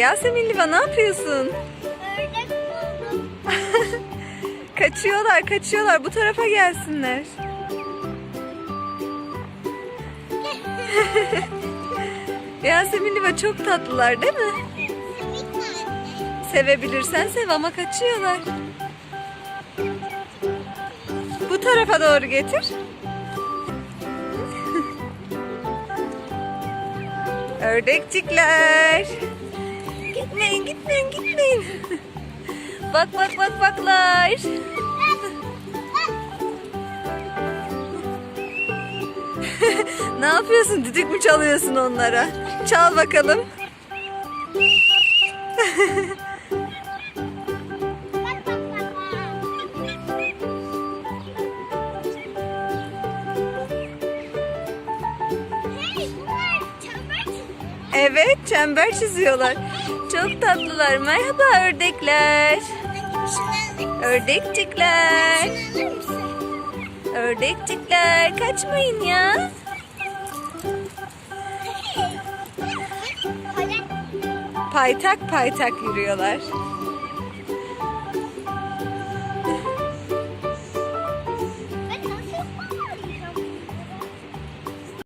Yasemin Liva ne yapıyorsun? Ördek buldum. Kaçıyorlar, kaçıyorlar. Bu tarafa gelsinler. Yasemin Liva çok tatlılar değil mi? Sevebilirsen sev ama kaçıyorlar. Bu tarafa doğru getir. Ördekçikler. Gitmeyin, gitmeyin, gitmeyin. bak bak bak baklar. ne yapıyorsun? Düdük mü çalıyorsun onlara? Çal bakalım. Evet, çember çiziyorlar. Çok tatlılar. Merhaba ördekler. Ördekçikler. Ördekçikler. Kaçmayın ya. Paytak paytak yürüyorlar.